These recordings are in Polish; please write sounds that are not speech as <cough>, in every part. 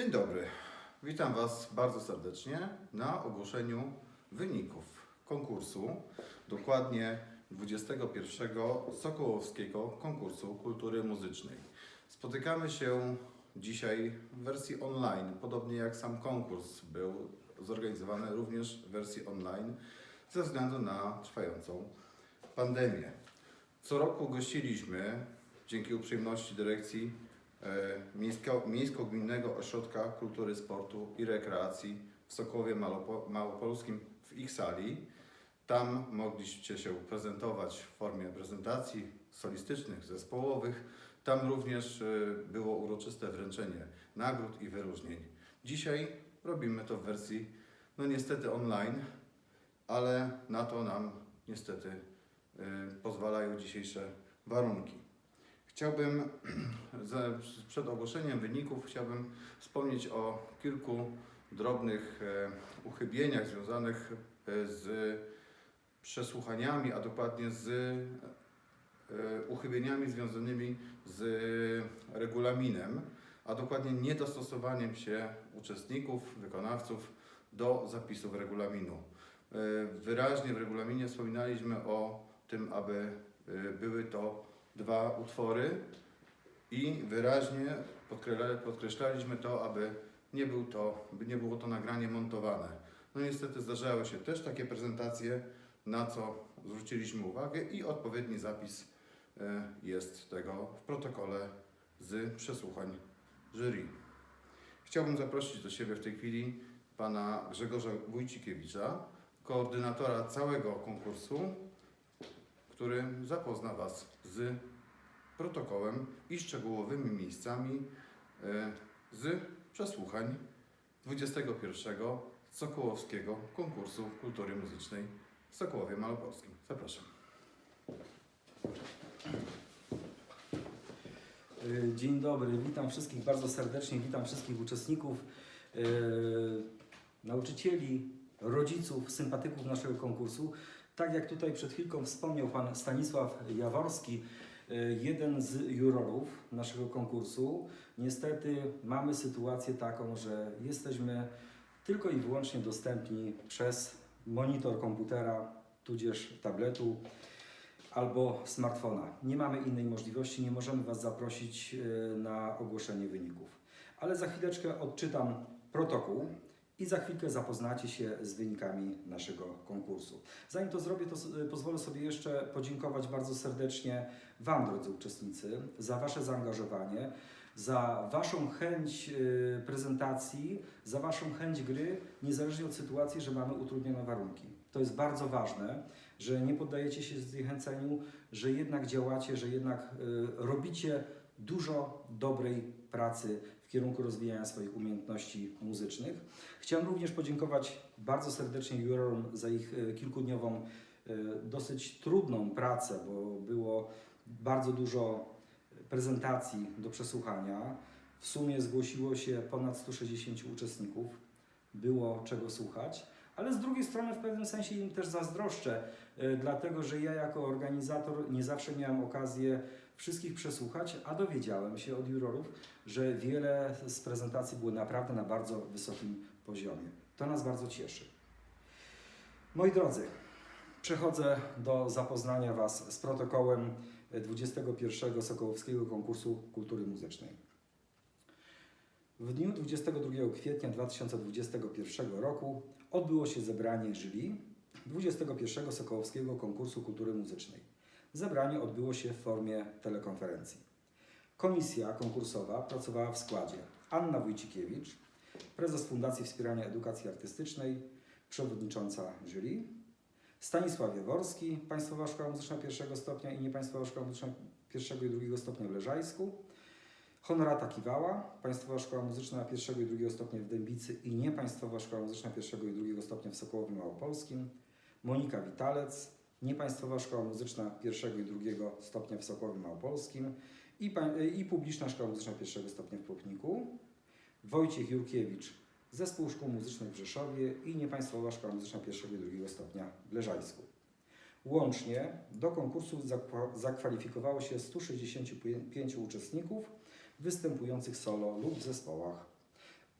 Dzień dobry. Witam Was bardzo serdecznie na ogłoszeniu wyników konkursu, dokładnie 21 Sokołowskiego Konkursu Kultury Muzycznej. Spotykamy się dzisiaj w wersji online, podobnie jak sam konkurs był zorganizowany również w wersji online ze względu na trwającą pandemię. Co roku gościliśmy, dzięki uprzejmości dyrekcji Miejsko-Gminnego Ośrodka Kultury, Sportu i Rekreacji w Malopo- Małopolskim w ich sali. Tam mogliście się prezentować w formie prezentacji solistycznych, zespołowych. Tam również e, było uroczyste wręczenie nagród i wyróżnień. Dzisiaj robimy to w wersji, no niestety online, ale na to nam niestety y, pozwalają dzisiejsze warunki. Chciałbym, <clears throat> przed ogłoszeniem wyników, chciałbym wspomnieć o kilku drobnych e, uchybieniach związanych e, z przesłuchaniami, a dokładnie z e, uchybieniami związanymi z regulaminem, a dokładnie niedostosowaniem się uczestników, wykonawców do zapisów regulaminu. Wyraźnie w regulaminie wspominaliśmy o tym, aby były to dwa utwory i wyraźnie podkreśla- podkreślaliśmy to, aby nie, był to, by nie było to nagranie montowane. No niestety zdarzały się też takie prezentacje, na co zwróciliśmy uwagę i odpowiedni zapis e, jest tego w protokole z przesłuchań jury. Chciałbym zaprosić do siebie w tej chwili pana Grzegorza Wójcikiewicza, koordynatora całego konkursu, który zapozna Was z protokołem i szczegółowymi miejscami e, z przesłuchań 21 Sokołowskiego Konkursu Kultury Muzycznej w Sokołowie Malopolskim. Zapraszam. Y, Dzień dobry, witam wszystkich bardzo serdecznie, witam wszystkich uczestników, y, nauczycieli, rodziców, sympatyków naszego konkursu. Tak jak tutaj przed chwilką wspomniał Pan Stanisław Jaworski, y, jeden z jurorów naszego konkursu, niestety mamy sytuację taką, że jesteśmy tylko i wyłącznie dostępni przez monitor komputera, tudzież tabletu albo smartfona. Nie mamy innej możliwości, nie możemy Was zaprosić e, na ogłoszenie wyników. Ale za chwileczkę odczytam protokół i za chwilkę zapoznacie się z wynikami naszego konkursu. Zanim to zrobię, to s- pozwolę sobie jeszcze podziękować bardzo serdecznie Wam, drodzy uczestnicy, za Wasze zaangażowanie, za Waszą chęć e, prezentacji, za Waszą chęć gry, niezależnie od sytuacji, że mamy utrudnione warunki. To jest bardzo ważne że nie poddajecie się zniechęceniu, że jednak działacie, że jednak y, robicie dużo dobrej pracy kierunku rozwijania swoich umiejętności muzycznych. Chciałem również podziękować bardzo serdecznie jurorom za ich y, kilkudniową, y, dosyć trudną pracę, bo było bardzo dużo prezentacji do przesłuchania. W sumie zgłosiło się ponad 160 uczestników, było czego słuchać. Ale z drugiej strony w pewnym sensie im też zazdroszczę, e, dlatego że ja jako organizator nie zawsze miałem okazję wszystkich przesłuchać, a dowiedziałem się od jurorów, że wiele z prezentacji były naprawdę na bardzo wysokim poziomie. To nas bardzo cieszy. Moi drodzy, przechodzę do zapoznania Was z protokołem 21 Sokołowskiego Konkursu Kultury Muzycznej. W dniu 22 kwietnia 2021 roku odbyło się zebranie jury 21 Sokołowskiego Konkursu Kultury Muzycznej. Zebranie odbyło się w formie telekonferencji. Komisja konkursowa pracowała w składzie Anna Wójcikiewicz, prezes Fundacji Wspierania Edukacji Artystycznej, przewodnicząca jury, Stanisław Jaworski, Państwowa Szkoła Muzyczna pierwszego stopnia i Niepaństwowa Szkoła Muzyczna pierwszego i drugiego stopnia w Leżajsku, Honorata Kiwała, Państwowa Szkoła Muzyczna pierwszego i drugiego stopnia w Dębicy i Niepaństwowa Szkoła Muzyczna pierwszego i drugiego stopnia w Sokołowie Małopolskim, Monika Witalec, Niepaństwowa Szkoła Muzyczna pierwszego i drugiego stopnia w Sokołowie Małopolskim i, pa- i Publiczna Szkoła Muzyczna pierwszego stopnia w Prupniku, Wojciech Jurkiewicz, Zespół Szkół Muzycznych w Rzeszowie i Niepaństwowa Szkoła Muzyczna pierwszego i drugiego stopnia w Leżajsku. Łącznie do konkursu zakwa- zakwalifikowało się 165 uczestników występujących solo lub zespołach.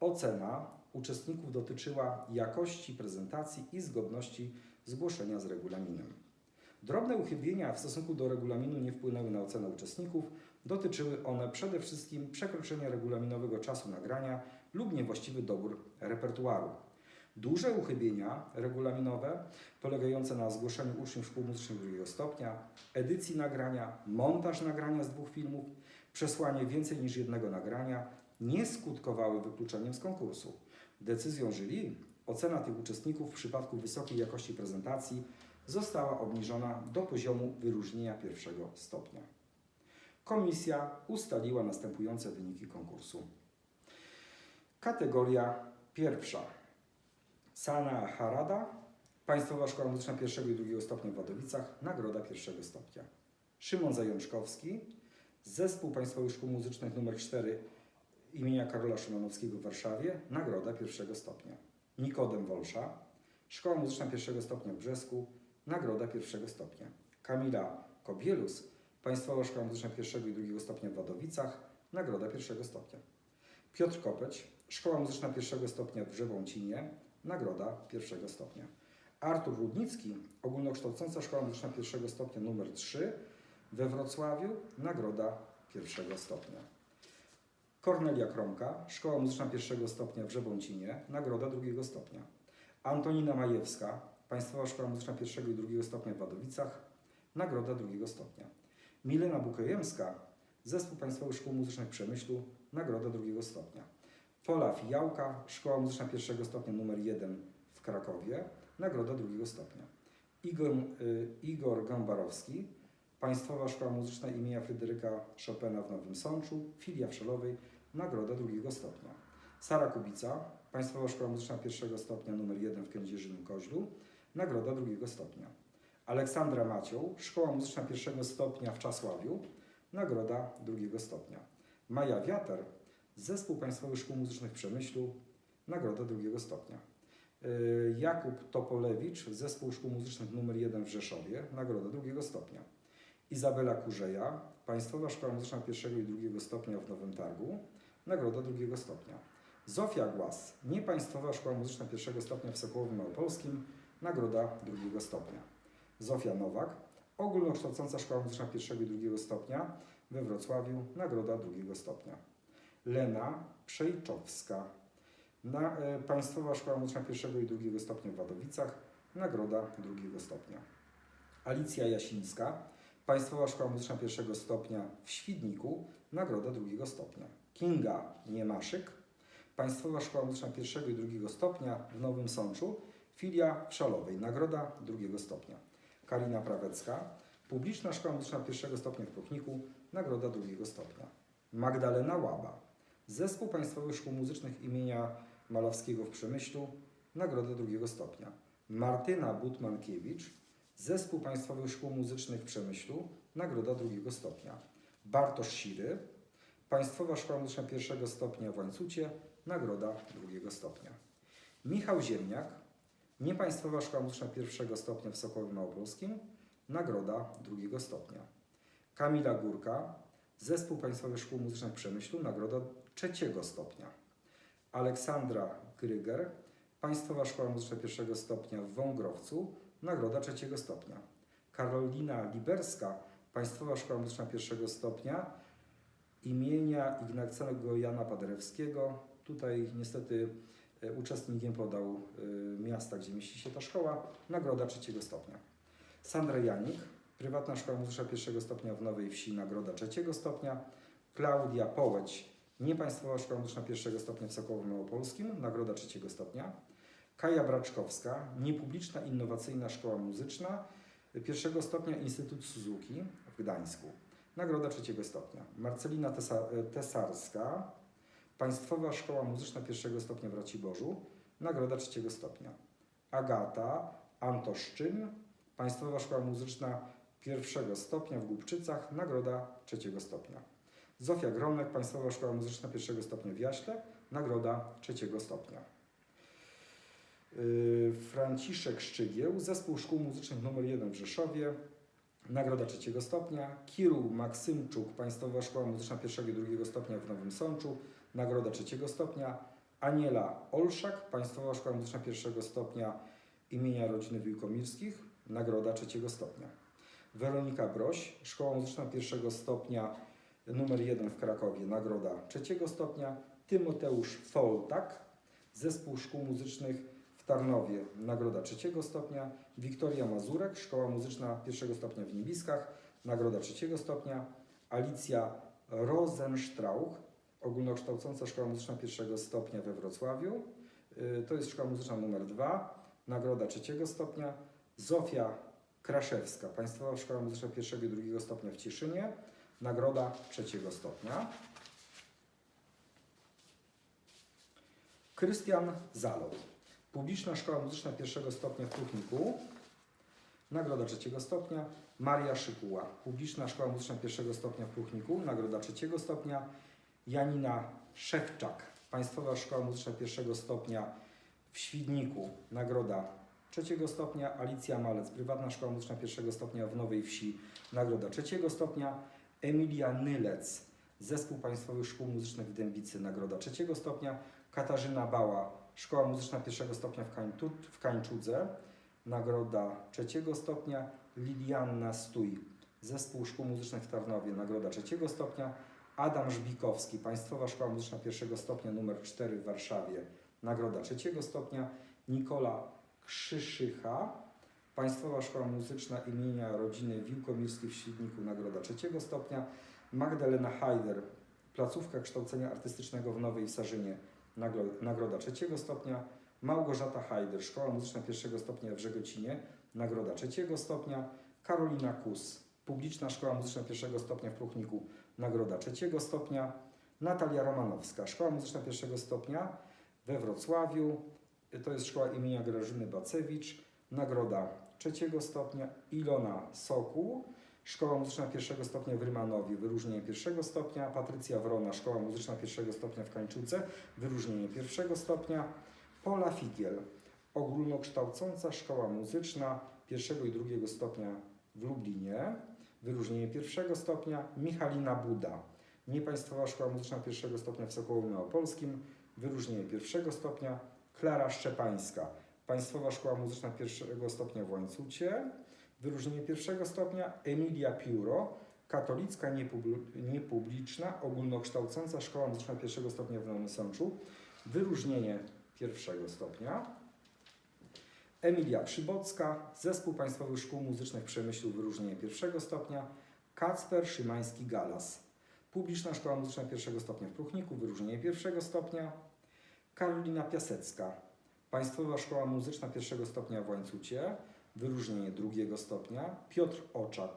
Ocena uczestników dotyczyła jakości prezentacji i zgodności zgłoszenia z regulaminem. Drobne uchybienia w stosunku do regulaminu nie wpłynęły na ocenę uczestników. Dotyczyły one przede wszystkim przekroczenia regulaminowego czasu nagrania lub niewłaściwy dobór repertuaru. Duże uchybienia regulaminowe polegające na zgłoszeniu uczniów szkół muzycznych drugiego stopnia, edycji nagrania, montaż nagrania z dwóch filmów, przesłanie więcej niż jednego nagrania nie skutkowały wykluczeniem z konkursu. Decyzją jury ocena tych uczestników w przypadku wysokiej jakości prezentacji została obniżona do poziomu wyróżnienia pierwszego stopnia. Komisja ustaliła następujące wyniki konkursu. Kategoria pierwsza. Sana Harada, Państwowa Szkoła Muzyczna pierwszego i drugiego stopnia w Wadowicach, nagroda pierwszego stopnia. Szymon Zajączkowski, Zespół Państwowych Szkół Muzycznych nr 4 imienia Karola Szymanowskiego w Warszawie, nagroda pierwszego stopnia. Nikodem Wolsza, Szkoła Muzyczna pierwszego stopnia w Brzesku, nagroda pierwszego stopnia. Kamila Kobielus, Państwowa Szkoła Muzyczna pierwszego i drugiego stopnia w Wadowicach, nagroda pierwszego stopnia. Piotr Kopeć, Szkoła Muzyczna pierwszego stopnia w Brzewącinie, nagroda pierwszego stopnia. Artur Rudnicki, Ogólnokształcąca Szkoła Muzyczna pierwszego stopnia nr 3 we Wrocławiu, nagroda pierwszego stopnia. Kornelia Kromka, Szkoła Muzyczna pierwszego stopnia w Brzewącinie, nagroda drugiego stopnia. Antonina Majewska, Państwowa Szkoła Muzyczna pierwszego i drugiego stopnia w Wadowicach, nagroda drugiego stopnia. Milena Bukejemska, Zespół Państwowych Szkół Muzycznych Przemyślu, nagroda drugiego stopnia. Pola Fijałka, Szkoła Muzyczna pierwszego stopnia nr 1 w Krakowie, nagroda drugiego stopnia. Igor, y, Igor Gąbarowski, Państwowa Szkoła Muzyczna imienia Fryderyka Chopina w Nowym Sączu, filia w Szalowej, nagroda drugiego stopnia. Sara Kubica, Państwowa Szkoła Muzyczna pierwszego stopnia nr 1 w Kędzierzyn Koźlu, nagroda drugiego stopnia. Aleksandra Macioł, Szkoła Muzyczna pierwszego stopnia w Czasławiu, nagroda drugiego stopnia. Maja Wiater, Zespół Państwowych Szkół Muzycznych w Przemyślu, nagroda drugiego stopnia. Y, Jakub Topolewicz, Zespół Szkół Muzycznych nr 1 w Rzeszowie, nagroda drugiego stopnia. Izabela Kurzeja, Państwowa Szkoła Muzyczna pierwszego i drugiego stopnia w Nowym Targu, nagroda drugiego stopnia. Zofia Głaz, Niepaństwowa Szkoła Muzyczna pierwszego stopnia w Sokołowie Małopolskim, nagroda drugiego stopnia. Zofia Nowak, Ogólnokształcąca Szkoła Muzyczna pierwszego i drugiego stopnia we Wrocławiu, nagroda drugiego stopnia. Lena Przejczowska, na, e, Państwowa Szkoła Muzyczna pierwszego i drugiego stopnia w Wadowicach, nagroda drugiego stopnia. Alicja Jasińska, Państwowa Szkoła Muzyczna pierwszego stopnia w Świdniku, nagroda drugiego stopnia. Kinga Niemaszyk, Państwowa Szkoła Muzyczna pierwszego i drugiego stopnia w Nowym Sączu, filia w Szalowej, nagroda drugiego stopnia. Karina Prawecka, Publiczna Szkoła Muzyczna pierwszego stopnia w Prochniku, nagroda drugiego stopnia. Magdalena Łaba, Zespół Państwowych Szkół Muzycznych imienia Malawskiego w Przemyślu, nagroda drugiego stopnia. Martyna Butmankiewicz, Zespół Państwowych Szkół Muzycznych w Przemyślu, nagroda drugiego stopnia. Bartosz Siry, Państwowa Szkoła Muzyczna pierwszego stopnia w Łańcucie, nagroda drugiego stopnia. Michał Ziemniak, Niepaństwowa Szkoła Muzyczna pierwszego stopnia w Sokołowie Małopolskim, nagroda drugiego stopnia. Kamila Górka, Zespół Państwowych Szkół Muzycznych w Przemyślu, nagroda trzeciego stopnia. Aleksandra Gryger, Państwowa Szkoła Muzyczna pierwszego stopnia w Wągrowcu, nagroda trzeciego stopnia. Karolina Liberska, Państwowa Szkoła Muzyczna pierwszego stopnia imienia Ignacego Jana Paderewskiego. Tutaj niestety e, uczestnik nie podał e, miasta, gdzie mieści się ta szkoła, nagroda trzeciego stopnia. Sandra Janik, Prywatna Szkoła Muzyczna pierwszego stopnia w Nowej Wsi, nagroda trzeciego stopnia. Klaudia Połeć, Niepaństwowa Szkoła Muzyczna pierwszego stopnia w Sokołowie Małopolskim, nagroda trzeciego stopnia. Kaja Braczkowska, Niepubliczna Innowacyjna Szkoła Muzyczna pierwszego stopnia Instytut Suzuki w Gdańsku, nagroda trzeciego stopnia. Marcelina Tesa- Tesarska, Państwowa Szkoła Muzyczna pierwszego stopnia w Raciborzu, nagroda trzeciego stopnia. Agata Antoszczyn, Państwowa Szkoła Muzyczna pierwszego stopnia w Głubczycach, nagroda trzeciego stopnia. Zofia Gromek, Państwowa Szkoła Muzyczna pierwszego stopnia w Jaśle, nagroda trzeciego stopnia. Yy, Franciszek Szczygieł, Zespół Szkół Muzycznych nr 1 w Rzeszowie, nagroda trzeciego stopnia. Kiru Maksymczuk, Państwowa Szkoła Muzyczna pierwszego i drugiego stopnia w Nowym Sączu, nagroda trzeciego stopnia. Aniela Olszak, Państwowa Szkoła Muzyczna pierwszego stopnia imienia rodziny Wiłkomirskich, nagroda trzeciego stopnia. Weronika Broś, Szkoła Muzyczna pierwszego stopnia numer 1 w Krakowie, nagroda trzeciego stopnia. Tymoteusz Foltak, Zespół Szkół Muzycznych Tarnowie, nagroda trzeciego stopnia. Wiktoria Mazurek, Szkoła Muzyczna pierwszego stopnia w Niebiskach, nagroda trzeciego stopnia. Alicja Rosenstrauch, ogólnokształcąca Szkoła Muzyczna pierwszego stopnia we Wrocławiu. Y, To jest Szkoła Muzyczna numer 2, nagroda trzeciego stopnia. Zofia Kraszewska, Państwowa Szkoła Muzyczna pierwszego i drugiego stopnia w Cieszynie, nagroda trzeciego stopnia. Krystian Zalot, Publiczna Szkoła Muzyczna pierwszego stopnia w Kruchniku, nagroda trzeciego stopnia. Maria Szykuła, Publiczna Szkoła Muzyczna pierwszego stopnia w Kruchniku, nagroda trzeciego stopnia. Janina Szewczak, Państwowa Szkoła Muzyczna pierwszego stopnia w Świdniku, nagroda trzeciego stopnia. Alicja Malec, Prywatna Szkoła Muzyczna pierwszego stopnia w Nowej Wsi, nagroda trzeciego stopnia. Emilia Nylec, Zespół Państwowych Szkół Muzycznych w Dębicy, nagroda trzeciego stopnia. Katarzyna Bała, Szkoła Muzyczna pierwszego stopnia w, Kańtu, w Kańczudze, nagroda trzeciego stopnia. Lilianna Stój, Zespół Szkół Muzycznych w Tarnowie, nagroda trzeciego stopnia. Adam Żbikowski, Państwowa Szkoła Muzyczna pierwszego stopnia numer 4 w Warszawie, nagroda trzeciego stopnia. Nikola Krzyszycha, Państwowa Szkoła Muzyczna imienia rodziny Wiłkomirskich w Świdniku, nagroda trzeciego stopnia. Magdalena Hajder, Placówka Kształcenia Artystycznego w Nowej Sarzynie, nagroda trzeciego stopnia. Małgorzata Hajder, Szkoła Muzyczna pierwszego stopnia w Żegocinie, nagroda trzeciego stopnia. Karolina Kus, Publiczna Szkoła Muzyczna pierwszego stopnia w Pruchniku, nagroda trzeciego stopnia. Natalia Romanowska, Szkoła Muzyczna pierwszego stopnia we Wrocławiu, to jest szkoła imienia Grażyny Bacewicz, nagroda trzeciego stopnia. Ilona Sokół, Szkoła Muzyczna pierwszego stopnia w Rymanowie, wyróżnienie pierwszego stopnia. Patrycja Wrona, Szkoła Muzyczna pierwszego stopnia w Kańczuce, wyróżnienie pierwszego stopnia. Pola Figiel, ogólnokształcąca Szkoła Muzyczna pierwszego i drugiego stopnia w Lublinie, wyróżnienie pierwszego stopnia. Michalina Buda, Niepaństwowa Szkoła Muzyczna pierwszego stopnia w Sokołowie Małopolskim, wyróżnienie pierwszego stopnia. Klara Szczepańska, Państwowa Szkoła Muzyczna pierwszego stopnia w Łańcucie, wyróżnienie pierwszego stopnia. Emilia Piuro, Katolicka niepubl- Niepubliczna Ogólnokształcąca Szkoła Muzyczna pierwszego stopnia w Nowym Sączu, wyróżnienie pierwszego stopnia. Emilia Przybocka, Zespół Państwowych Szkół Muzycznych Przemyślu, wyróżnienie pierwszego stopnia. Kacper Szymański-Galas, Publiczna Szkoła Muzyczna pierwszego stopnia w Pruchniku, wyróżnienie pierwszego stopnia. Karolina Piasecka, Państwowa Szkoła Muzyczna pierwszego stopnia w Łańcucie, wyróżnienie drugiego stopnia. Piotr Oczak,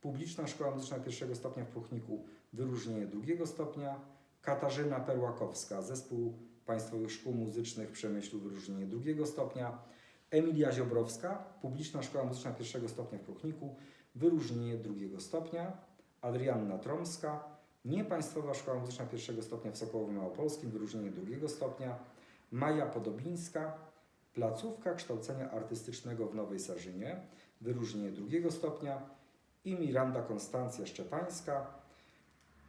Publiczna Szkoła Muzyczna pierwszego stopnia w Pruchniku, wyróżnienie drugiego stopnia. Katarzyna Perłakowska, Zespół Państwowych Szkół Muzycznych w Przemyślu, wyróżnienie drugiego stopnia. Emilia Ziobrowska, Publiczna Szkoła Muzyczna pierwszego stopnia w Pruchniku, wyróżnienie drugiego stopnia. Adrianna Tromska, Niepaństwowa Szkoła Muzyczna pierwszego stopnia w Sokołowie Małopolskim, wyróżnienie drugiego stopnia. Maja Podobińska, Placówka Kształcenia Artystycznego w Nowej Sarzynie, wyróżnienie drugiego stopnia. I Miranda Konstancja Szczepańska,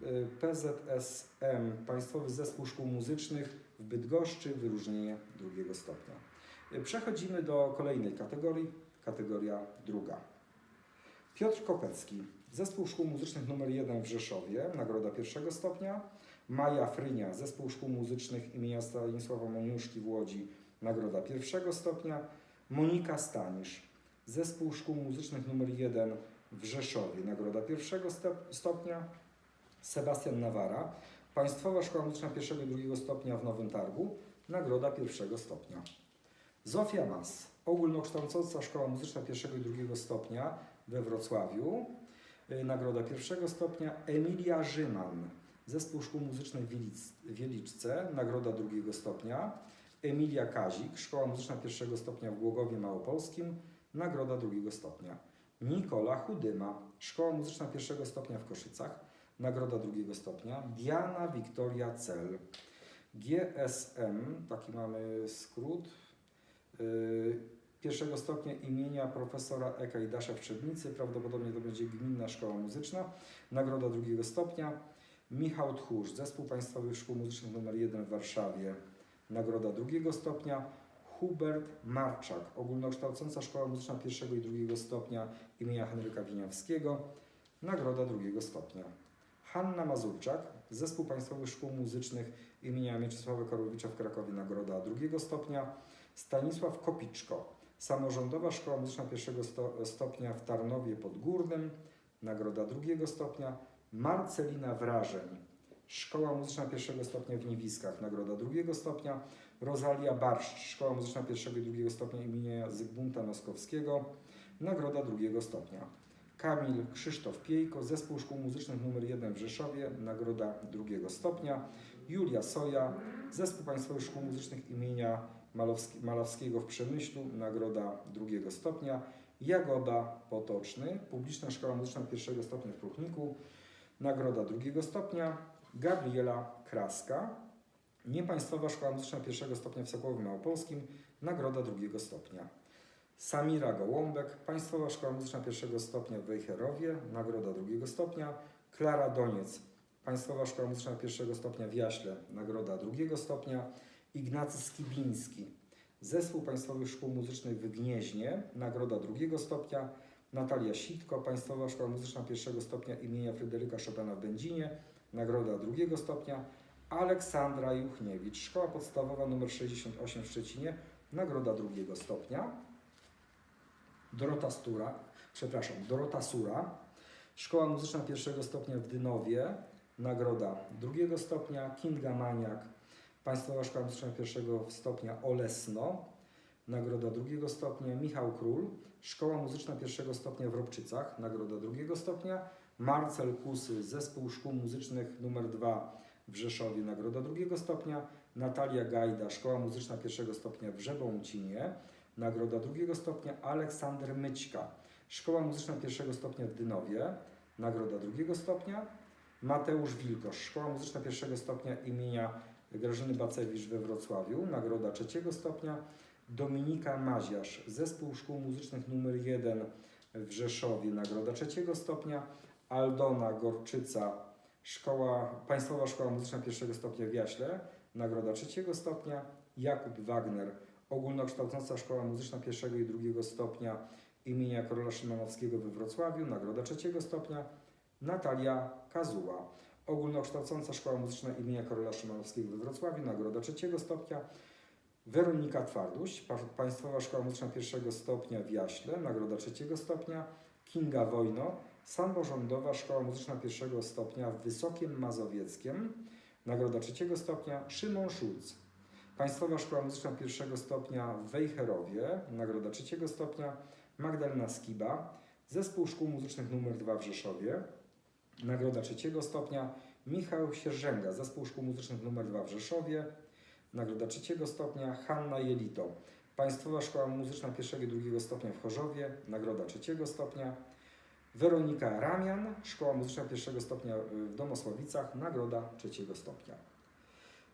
y, PZSM, Państwowy Zespół Szkół Muzycznych w Bydgoszczy, wyróżnienie drugiego stopnia. Y, Przechodzimy do kolejnej kategorii, kategoria druga. Piotr Kopecki, Zespół Szkół Muzycznych nr 1 w Rzeszowie, nagroda pierwszego stopnia. Maja Frynia, Zespół Szkół Muzycznych imienia Stanisława Moniuszki w Łodzi, nagroda pierwszego stopnia. Monika Stanisz, Zespół Szkół Muzycznych nr 1 w Rzeszowie, nagroda pierwszego stop- stopnia. Sebastian Nawara, Państwowa Szkoła Muzyczna pierwszego i drugiego stopnia w Nowym Targu, nagroda pierwszego stopnia. Zofia Mas, ogólnokształcąca Szkoła Muzyczna pierwszego i drugiego stopnia we Wrocławiu, y, nagroda pierwszego stopnia. Emilia Rzyman, Zespół Szkół Muzycznych w Wielic- Wieliczce, nagroda drugiego stopnia. Emilia Kazik, Szkoła Muzyczna pierwszego stopnia w Głogowie Małopolskim, nagroda drugiego stopnia. Nikola Chudyma, Szkoła Muzyczna pierwszego stopnia w Koszycach, nagroda drugiego stopnia. Diana Wiktoria Cel, GSM, taki mamy skrót, yy, pierwszego stopnia imienia profesora Eka i Dasza w Trzebnicy, prawdopodobnie to będzie Gminna Szkoła Muzyczna, nagroda drugiego stopnia. Michał Tchórz, Zespół Państwowych Szkół Muzycznych nr 1 w Warszawie, nagroda drugiego stopnia. Hubert Marczak, ogólnokształcąca Szkoła Muzyczna pierwszego i drugiego stopnia imienia Henryka Winiawskiego, nagroda drugiego stopnia. Hanna Mazurczak, Zespół Państwowych Szkół Muzycznych imienia Mieczysława Karłowicza w Krakowie, nagroda drugiego stopnia. Stanisław Kopiczko, Samorządowa Szkoła Muzyczna pierwszego sto, stopnia w Tarnowie Podgórnym, nagroda drugiego stopnia. Marcelina Wrażeń, Szkoła Muzyczna pierwszego stopnia w Niewiskach, nagroda drugiego stopnia. Rosalia Barszcz, Szkoła Muzyczna pierwszego i drugiego stopnia imienia Zygmunta Noskowskiego, nagroda drugiego stopnia. Kamil Krzysztof Piejko, Zespół Szkół Muzycznych nr 1 w Rzeszowie, nagroda drugiego stopnia. Julia Soja, Zespół Państwowych Szkół Muzycznych imienia Malowski, Malawskiego w Przemyślu, nagroda drugiego stopnia. Jagoda Potoczny, Publiczna Szkoła Muzyczna pierwszego stopnia w Pruchniku, nagroda drugiego stopnia. Gabriela Kraska, Niepaństwowa Szkoła Muzyczna pierwszego stopnia w Sokołowie Małopolskim, nagroda drugiego stopnia. Samira Gołąbek, Państwowa Szkoła Muzyczna pierwszego stopnia w Wejherowie, nagroda drugiego stopnia. Klara Doniec, Państwowa Szkoła Muzyczna pierwszego stopnia w Jaśle, nagroda drugiego stopnia. Ignacy Skibiński, Zespół Państwowych Szkół Muzycznych w Gnieźnie, nagroda drugiego stopnia. Natalia Sitko, Państwowa Szkoła Muzyczna pierwszego stopnia imienia Fryderyka Chopina w Będzinie, nagroda drugiego stopnia. Aleksandra Juchniewicz, Szkoła Podstawowa nr 68 w Szczecinie, nagroda drugiego stopnia. Dorota Stura, przepraszam, Dorota Sura, Szkoła Muzyczna pierwszego stopnia w Dynowie, nagroda drugiego stopnia. Kinga Maniak, Państwowa Szkoła Muzyczna pierwszego stopnia Olesno, nagroda drugiego stopnia. Michał Król, Szkoła Muzyczna pierwszego stopnia w Robczycach, nagroda drugiego stopnia. Marcel Kusy, Zespół Szkół Muzycznych nr 2 w Rzeszowie, nagroda drugiego stopnia. Natalia Gajda, Szkoła Muzyczna pierwszego stopnia w Żebącinie, nagroda drugiego stopnia. Aleksander Myćka, Szkoła Muzyczna pierwszego stopnia w Dynowie, nagroda drugiego stopnia. Mateusz Wilkosz, Szkoła Muzyczna pierwszego stopnia imienia Grażyny Bacewicz we Wrocławiu, nagroda trzeciego stopnia. Dominika Maziarz, Zespół Szkół Muzycznych nr 1 w Rzeszowie, nagroda trzeciego stopnia. Aldona Gorczyca, Szkoła, Państwowa Szkoła Muzyczna pierwszego stopnia w Jaśle, nagroda trzeciego stopnia. Jakub Wagner, Ogólnokształcąca Szkoła Muzyczna pierwszego i drugiego stopnia imienia Karola Szymanowskiego we Wrocławiu, nagroda trzeciego stopnia. Natalia Kazuła, Ogólnokształcąca Szkoła Muzyczna imienia Karola Szymanowskiego we Wrocławiu, nagroda trzeciego stopnia. Weronika Twarduś, Pa- Państwowa Szkoła Muzyczna pierwszego stopnia w Jaśle, nagroda trzeciego stopnia. Kinga Wojno, Samorządowa Szkoła Muzyczna pierwszego stopnia w Wysokiem Mazowieckiem, nagroda trzeciego stopnia. Szymon Szulc, Państwowa Szkoła Muzyczna pierwszego stopnia w Wejherowie, nagroda trzeciego stopnia. Magdalena Skiba, Zespół Szkół Muzycznych nr 2 w Rzeszowie, nagroda trzeciego stopnia. Michał Sierżęga, Zespół Szkół Muzycznych nr 2 w Rzeszowie, nagroda trzeciego stopnia. Hanna Jelito, Państwowa Szkoła Muzyczna pierwszego i drugiego stopnia w Chorzowie, nagroda trzeciego stopnia. Weronika Ramian, Szkoła Muzyczna pierwszego stopnia w Domosławicach, nagroda trzeciego stopnia.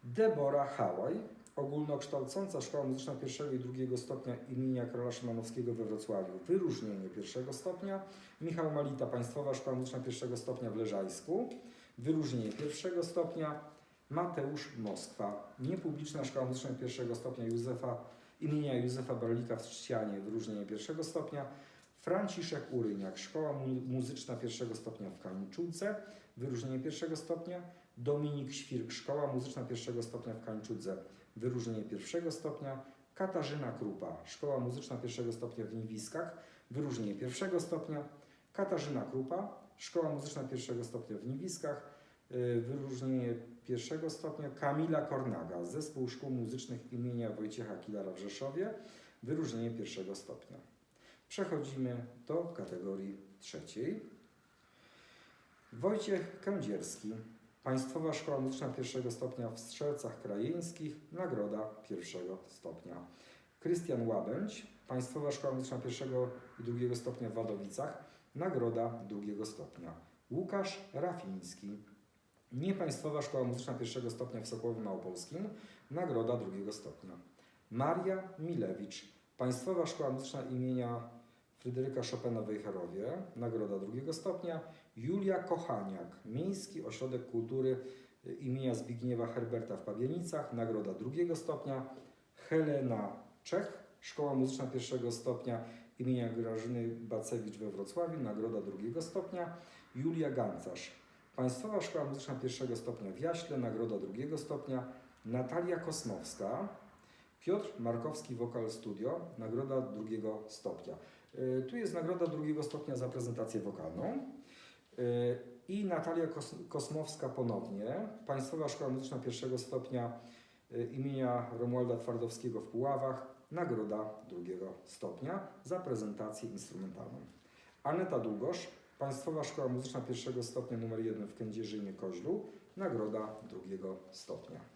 Debora Hałaj, ogólnokształcąca Szkoła Muzyczna pierwszego i drugiego stopnia imienia Karola Szymanowskiego we Wrocławiu, wyróżnienie pierwszego stopnia. Michał Malita, Państwowa Szkoła Muzyczna pierwszego stopnia w Leżajsku, wyróżnienie pierwszego stopnia. Mateusz Moskwa, niepubliczna Szkoła Muzyczna pierwszego stopnia Józefa, imienia Józefa Barlika w Trzcianie, wyróżnienie pierwszego stopnia. Franciszek Uryniak, Szkoła Mu- Muzyczna pierwszego stopnia w Kańczudze, wyróżnienie pierwszego stopnia. Dominik Świrk, Szkoła Muzyczna pierwszego stopnia w Kańczudze, wyróżnienie pierwszego stopnia. Katarzyna Krupa, Szkoła Muzyczna pierwszego stopnia w Niwiskach, wyróżnienie pierwszego stopnia. Katarzyna Krupa, Szkoła Muzyczna pierwszego stopnia w Niwiskach, y, wyróżnienie pierwszego stopnia. Kamila Kornaga, Zespół Szkół Muzycznych imienia Wojciecha Kilara w Rzeszowie, wyróżnienie pierwszego stopnia. Przechodzimy do kategorii trzeciej. Wojciech Kędzierski, Państwowa Szkoła Muzyczna pierwszego stopnia w Strzelcach Krajeńskich, nagroda pierwszego stopnia. Krystian Łabędź, Państwowa Szkoła Muzyczna pierwszego i drugiego stopnia w Wadowicach, nagroda drugiego stopnia. Łukasz Rafiński, Niepaństwowa Szkoła Muzyczna pierwszego stopnia w Sokołowie Małopolskim, nagroda drugiego stopnia. Maria Milewicz, Państwowa Szkoła Muzyczna imienia Fryderyka Chopina w Wejherowie, nagroda drugiego stopnia. Julia Kochaniak, Miejski Ośrodek Kultury y, imienia Zbigniewa Herberta w Pawienicach, nagroda drugiego stopnia. Helena Czech, Szkoła Muzyczna pierwszego stopnia imienia Grażyny Bacewicz we Wrocławiu, nagroda drugiego stopnia. Julia Gancarz, Państwowa Szkoła Muzyczna pierwszego stopnia w Jaśle, nagroda drugiego stopnia. Natalia Kosmowska, Piotr Markowski Vocal Studio, nagroda drugiego stopnia. Y, Tu jest nagroda drugiego stopnia za prezentację wokalną. Y, I Natalia Kos Kosmowska ponownie, Państwowa Szkoła Muzyczna pierwszego stopnia y, imienia Romualda Twardowskiego w Puławach, nagroda drugiego stopnia za prezentację instrumentalną. Aneta Długosz, Państwowa Szkoła Muzyczna pierwszego stopnia numer 1 w Kędzierzynie Koźlu, nagroda drugiego stopnia.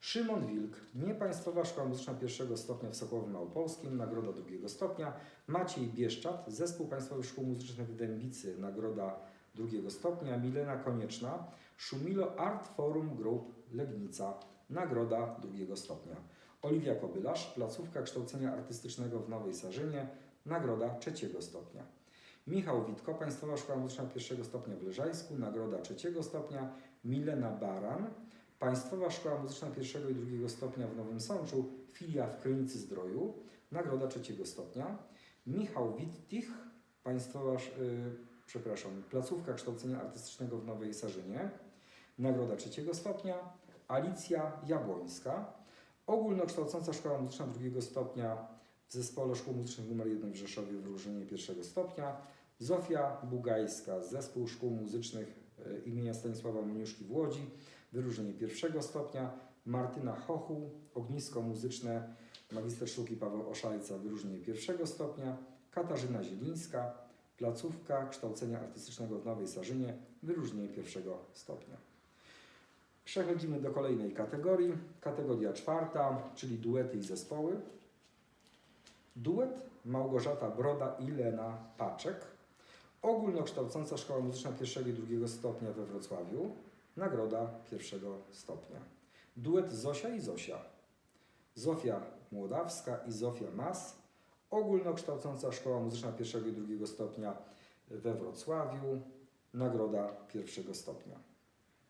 Szymon Wilk, nie Państwowa Szkoła Muzyczna pierwszego stopnia w Sokołowie Małopolskim, nagroda drugiego stopnia. Maciej Bieszczat, Zespół Państwowych Szkół Muzycznych w Dębicy, nagroda drugiego stopnia. Milena Konieczna, Szumilo Art Forum Group Legnica, nagroda drugiego stopnia. Oliwia Kobylarz, Placówka Kształcenia Artystycznego w Nowej Sarzynie, nagroda trzeciego stopnia. Michał Witko, Państwowa Szkoła Muzyczna pierwszego stopnia w Leżajsku, nagroda trzeciego stopnia. Milena Baran, Państwowa Szkoła Muzyczna pierwszego i drugiego stopnia w Nowym Sączu, filia w Krynicy Zdroju, nagroda trzeciego stopnia. Michał Wittich, Państwowa, sz- y, przepraszam, Placówka Kształcenia Artystycznego w Nowej Sarzynie, nagroda trzeciego stopnia. Alicja Jabłońska, Ogólnokształcąca Szkoła Muzyczna drugiego stopnia w Zespole Szkół Muzycznych nr 1 w Rzeszowie, wyróżnienie pierwszego stopnia. Zofia Bugajska, Zespół Szkół Muzycznych y, imienia Stanisława Moniuszki w Łodzi, wyróżnienie pierwszego stopnia. Martyna Hochu, Ognisko Muzyczne, magister sztuki Paweł Oszajca, wyróżnienie pierwszego stopnia. Katarzyna Zielińska, Placówka Kształcenia Artystycznego w Nowej Sarzynie, wyróżnienie pierwszego stopnia. Przechodzimy do kolejnej kategorii. Kategoria czwarta, czyli duety i zespoły. Duet Małgorzata Broda i Lena Paczek. Ogólnokształcąca Szkoła Muzyczna pierwszego i drugiego stopnia we Wrocławiu. Nagroda pierwszego stopnia. Duet Zosia i Zosia. Zofia Młodawska i Zofia Mas. Ogólnokształcąca Szkoła Muzyczna pierwszego i drugiego stopnia we Wrocławiu. Nagroda pierwszego stopnia.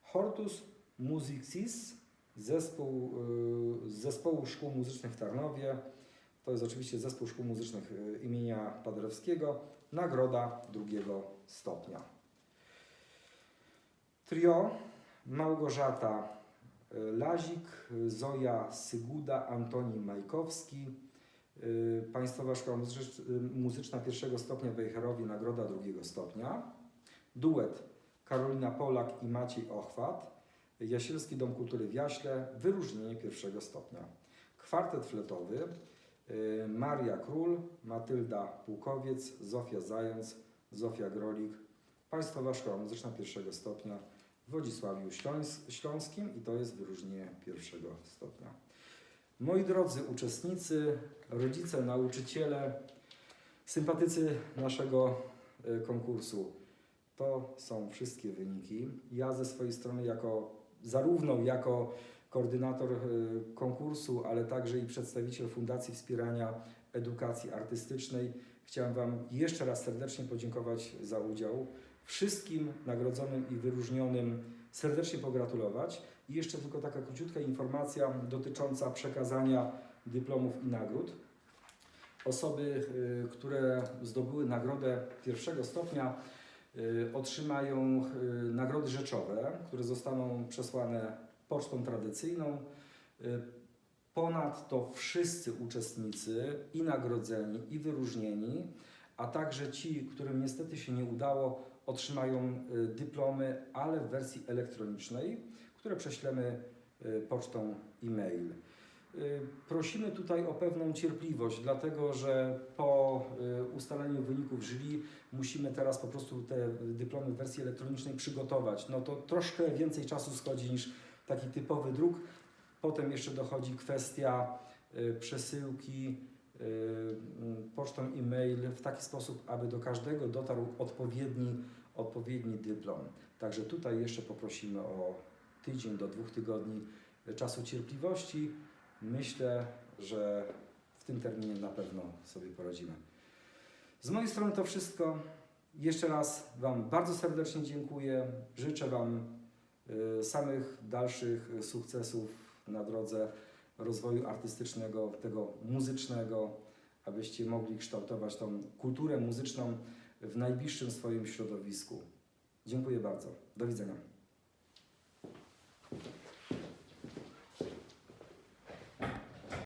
Hortus Musicsis, zespół, y, z zespołu szkół muzycznych w Tarnowie. To jest oczywiście zespół szkół muzycznych y, imienia Paderewskiego. Nagroda drugiego stopnia. Trio Małgorzata y, Lazik, Zoja Syguda, Antoni Majkowski. y, Państwowa Szkoła y, Muzyczna pierwszego stopnia w Wejherowie, nagroda drugiego stopnia. Duet Karolina Polak i Maciej Ochwat. Jasielski Dom Kultury w Jaśle, wyróżnienie pierwszego stopnia. Kwartet fletowy, Maria Król, Matylda Pułkowiec, Zofia Zając, Zofia Grolik, Państwowa Szkoła Muzyczna pierwszego stopnia Wodzisławiu Śląs- Śląskim i to jest wyróżnienie pierwszego stopnia. Moi drodzy uczestnicy, rodzice, nauczyciele, sympatycy naszego y, konkursu, to są wszystkie wyniki. Ja ze swojej strony jako zarówno jako koordynator y, konkursu, ale także i przedstawiciel Fundacji Wspierania Edukacji Artystycznej chciałem Wam jeszcze raz serdecznie podziękować za udział. Wszystkim nagrodzonym i wyróżnionym serdecznie pogratulować. I jeszcze tylko taka króciutka informacja dotycząca przekazania dyplomów i nagród. Osoby, y, które zdobyły nagrodę pierwszego stopnia, y, otrzymają y, nagrody rzeczowe, które zostaną przesłane pocztą tradycyjną. Ponadto wszyscy uczestnicy i nagrodzeni, i wyróżnieni, a także ci, którym niestety się nie udało, otrzymają y, dyplomy, ale w wersji elektronicznej, które prześlemy y, pocztą e-mail. Y, Prosimy tutaj o pewną cierpliwość, dlatego że po ustaleniu wyników jury musimy teraz po prostu te dyplomy w wersji elektronicznej przygotować. No to troszkę więcej czasu schodzi niż taki typowy druk. Potem jeszcze dochodzi kwestia przesyłki pocztą e-mail w taki sposób, aby do każdego dotarł odpowiedni, odpowiedni dyplom. Także tutaj jeszcze poprosimy o tydzień do dwóch tygodni czasu cierpliwości. Myślę, że w tym terminie na pewno sobie poradzimy. Z mojej strony to wszystko. Jeszcze raz Wam bardzo serdecznie dziękuję. Życzę Wam y, samych dalszych sukcesów na drodze rozwoju artystycznego, tego muzycznego, abyście mogli kształtować tą kulturę muzyczną w najbliższym swoim środowisku. Dziękuję bardzo. Do widzenia.